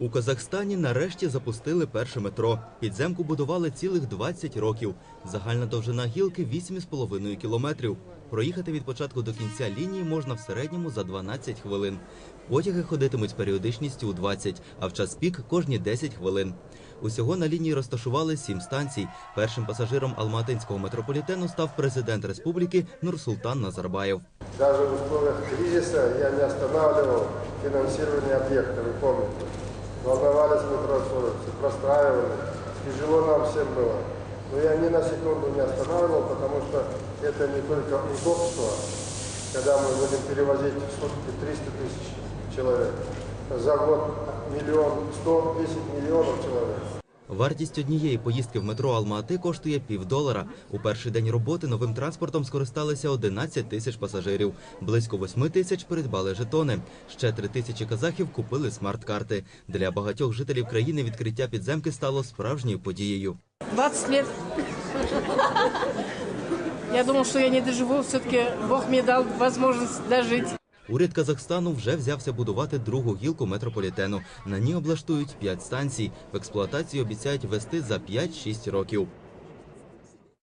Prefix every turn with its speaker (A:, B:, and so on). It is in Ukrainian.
A: У Казахстані нарешті запустили перше метро. Підземку будували цілих 20 років. Загальна довжина гілки 8,5 кілометрів. Проїхати від початку до кінця лінії можна в середньому за 12 хвилин. Потяги ходитимуть з періодичністю у 20, а в час пік кожні 10 хвилин. Усього на лінії розташували сім станцій. Першим пасажиром Алматинського метрополітену став президент республіки Нурсултан Назарбаєв.
B: Даже в условиях кризиса я не останавливал финансирование объекта, вы помните. Волновались метросовцы, простраивали. Тяжело нам всем было. Но я ни на секунду не останавливал, потому что это не только удобство, когда мы будем перевозить в сутки 300 тысяч человек. За год миллион, 110 миллионов человек.
A: Вартість однієї поїздки в метро Алма-Ати коштує півдолара. У перший день роботи новим транспортом скористалися 11 тисяч пасажирів. Близько 8 тисяч придбали жетони. Ще 3 тисячі казахів купили смарт-карти. Для багатьох жителів країни відкриття підземки стало справжньою подією.
C: 20 лет. Я думал, что я не доживу. Все-таки Бог мне дал возможность дожить.
A: Уряд Казахстану вже взявся будувати другу гілку метрополітену. На ній облаштують 5 станцій. В експлуатацію обіцяють вести за 5-6 років.